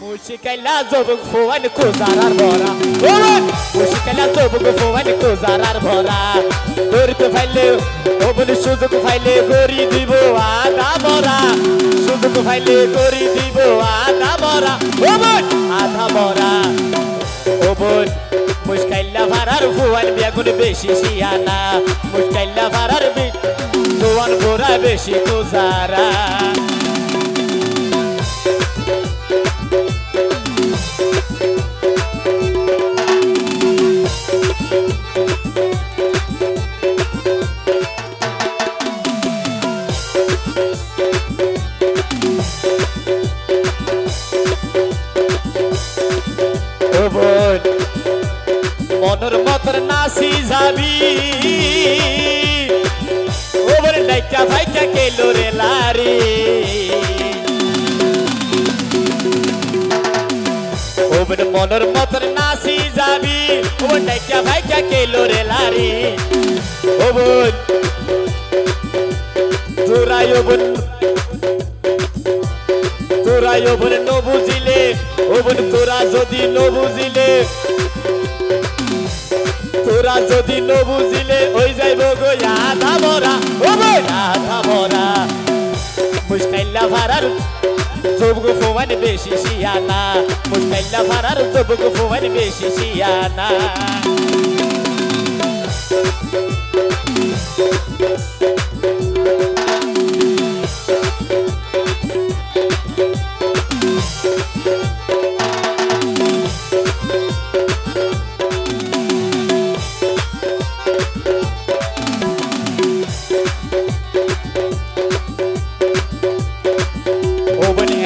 মুশিকাইলা জবুক ফোয়ান কোজারার ভরা ওমন মুশিকাইলা জবুক ফোয়ান কোজারার ভরা ধরতে ফাইলে ওমন সুযোগ ফাইলে গরি দিব আধা মরা সুযোগ ফাইলে গরি দিব আধা মরা ওমন আধা মরা ওমন মুশকাইলা ভাড়ার ফোয়ান বেগুন বেশি শিয়ানা মুশকাইলা ভাড়ার বি ফোয়ান ভরা বেশি ও বোন মনের মতর নাসি যাবি। বোন ডাইকা কেলো রে লারি। ও বোন মনের মতর নাসি যাবি, ও বোন ডাইকা ভাইকা কেলো রে লারি। ও বোন তোরাই ও বোন ওবন ন বুঝিলে ওবন তোরা যদি ন বুঝিলে তোরা যদি ন বুঝিলে ওই যাইব গো আধা মরা। ওবন আধা মরা। মুস্কাইল্লা জব গো ফোয়ান বেশি শিয়ানা। মুস্কাইল্লা জব গো ফোয়ান বেশি শিয়ানা।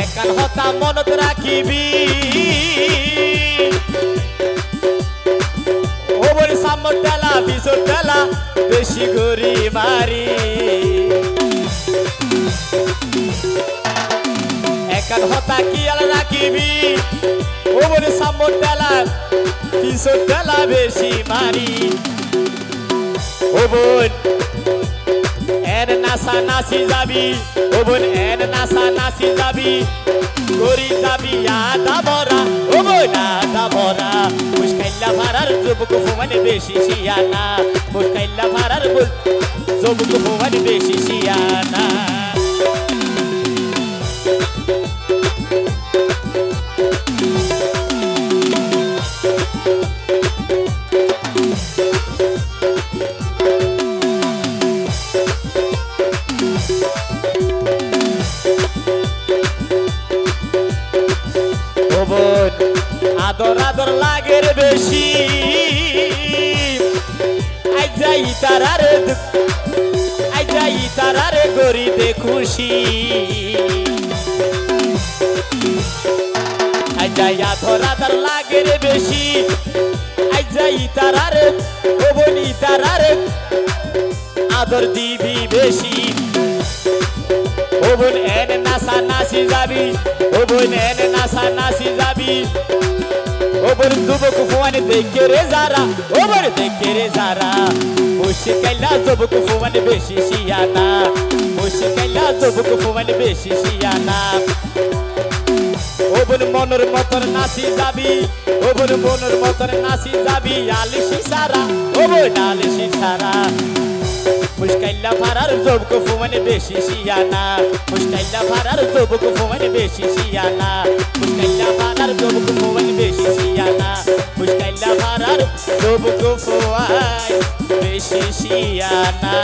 ওবন হতা মনত রাখিবি। ওবন সামর তেলা বিজর তেলা বেশি গরি মারি একান হতা কি আল রাখিবি? ওবন সামর তেলা বিজর তেলা বেশি মারি ওবন এর নাসা নাসি যাবি, ও বোন, এর নাসা নাসি যাবি। গরি যাবি আদা বরা ও বোন আদা বরা মুশকাইল্লা ভারার যুবক ফুমানে বেশি শিয়ানা। মুশকাইল্লা ভারার বল যুবক ফুমানে বেশি শিয়ানা। আদর আদর লাগের বেশি। আই যাই তারারে আই যাই তারারে গরিতে খুশি। আই যাই আদর আদর লাগের বেশি। আই যাই তারারে ও বনি তারারে আদর দিবি বেশি। ও এন নাসা নাসি যাবি। ও বোন, এন নাসা নাসি যাবি। ও বোন যুবক ফুয়ানি দেখে রে যারা ও বোন দেখে রে যারা। কাইলা যুবক ফুয়ানি বেশি শিয়ানা। কাইলা যুবক ফুয়ানি বেশি শিয়ানা। ও বোন মনের মতন নাচি যাবি ও বোন মনের মতন নাচি যাবি, আলিশি সারা ও বোন আলিশি সারা। মুশকাইল্লা ভাড়ার জবক ফুমানে বেশি শিয়ানা মুশকাইল্লা ভাড়ার জবক ফুমানে বেশি শিয়ানা মুশকাইল্লা ভাড়ার জবক ফুমানে বেশি শিয়ানা মুশকাইল্লা ভাড়ার জবক ফুয়াই বেশি শিয়ানা